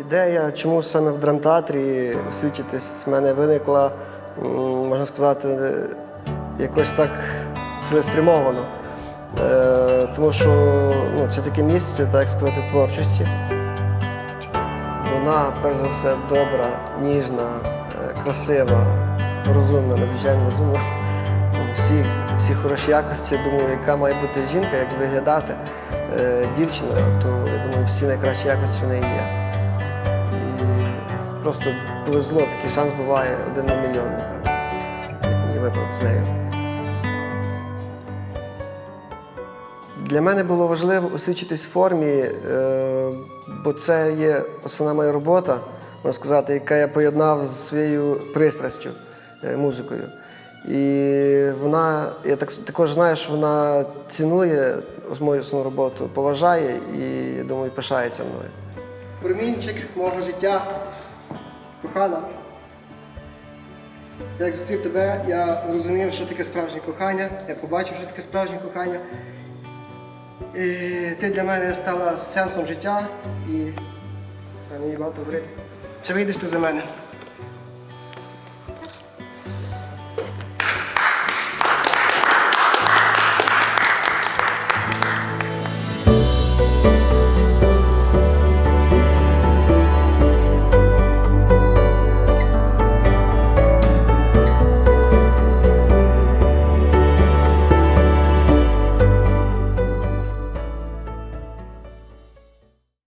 Ідея, чому саме в драмтеатрі освічитись, в мене виникла, можна сказати, якось так цілеспрямовано. Е, Тому що ну, це таке місце, так сказати, творчості. Вона, перш за все, добра, ніжна, е, красива, розумна, надзвичайно розумна. Всі, всі хороші якості, думаю, яка має бути жінка, як виглядати е, дівчина, то я думаю, всі найкращі якості в неї є. Просто повезло, такий шанс буває один на мільйон, мені випав з нею. Для мене було важливо освічитись в формі, е, бо це є основна моя робота, можна сказати, яка я поєднав з своєю пристрастю е, музикою. І вона, я так, також знаю, що вона цінує мою основну роботу, поважає і, я думаю, пишається мною. Промінчик мого життя, кохана. Як зустрів тебе, я зрозумів, що таке справжнє кохання, я побачив, що таке справжнє кохання. І ти для мене стала сенсом життя і за неї багато говорити. Чи вийдеш ти за мене?